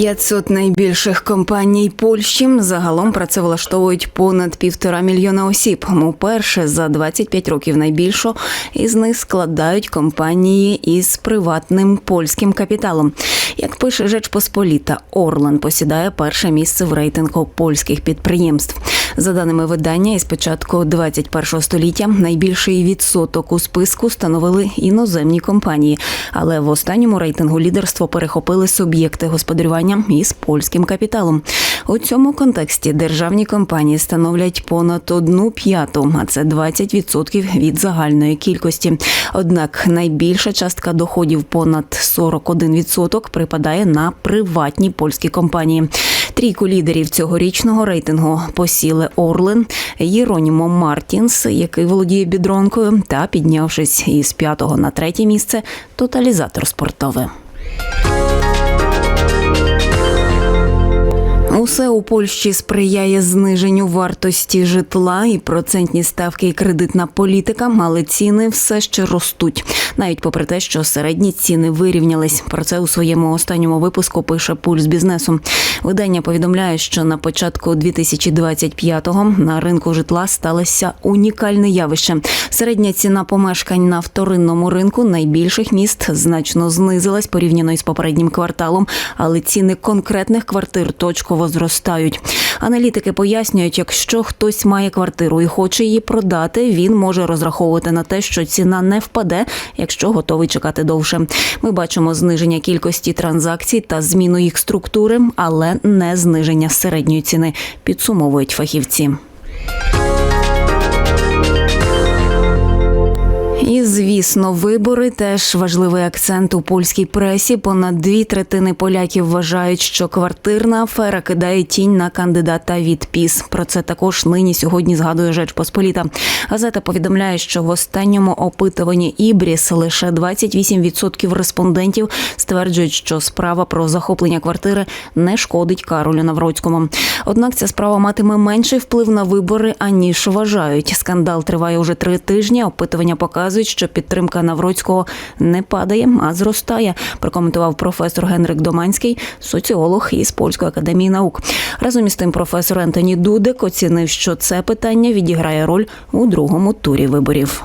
500 найбільших компаній Польщі загалом працевлаштовують понад півтора мільйона осіб. Уперше за 25 років найбільше із них складають компанії із приватним польським капіталом. Як пише Жечпосполіта, Орлан посідає перше місце в рейтингу польських підприємств. За даними видання, із початку 21 століття найбільший відсоток у списку становили іноземні компанії, але в останньому рейтингу лідерство перехопили суб'єкти господарювання із польським капіталом. У цьому контексті державні компанії становлять понад одну п'яту, а це 20% від загальної кількості. Однак найбільша частка доходів понад 41% припадає на приватні польські компанії. Трійку лідерів цьогорічного рейтингу посіли Орлен, Єронімо Мартінс, який володіє бідронкою, та піднявшись із п'ятого на третє місце, тоталізатор спортове. Усе у Польщі сприяє зниженню вартості житла і процентні ставки і кредитна політика, але ціни все ще ростуть. Навіть попри те, що середні ціни вирівнялись. Про це у своєму останньому випуску пише пульс бізнесу. Видання повідомляє, що на початку 2025-го на ринку житла сталося унікальне явище. Середня ціна помешкань на вторинному ринку найбільших міст значно знизилась порівняно із попереднім кварталом, але ціни конкретних квартир точково зростають. Аналітики пояснюють, якщо хтось має квартиру і хоче її продати, він може розраховувати на те, що ціна не впаде, якщо готовий чекати довше. Ми бачимо зниження кількості транзакцій та зміну їх структури, але не зниження середньої ціни, підсумовують фахівці. І звісно, вибори теж важливий акцент у польській пресі. Понад дві третини поляків вважають, що квартирна афера кидає тінь на кандидата від ПІС. Про це також нині сьогодні згадує Жеч Посполіта. Газета повідомляє, що в останньому опитуванні Ібріс лише 28% респондентів стверджують, що справа про захоплення квартири не шкодить Каролю Навроцькому. Однак ця справа матиме менший вплив на вибори аніж вважають. Скандал триває уже три тижні. Опитування показують, що підтримка Навроцького не падає, а зростає. Прокоментував професор Генрик Доманський, соціолог із польської академії наук. Разом із тим, професор Ентоні Дудик оцінив, що це питання відіграє роль у другому турі виборів.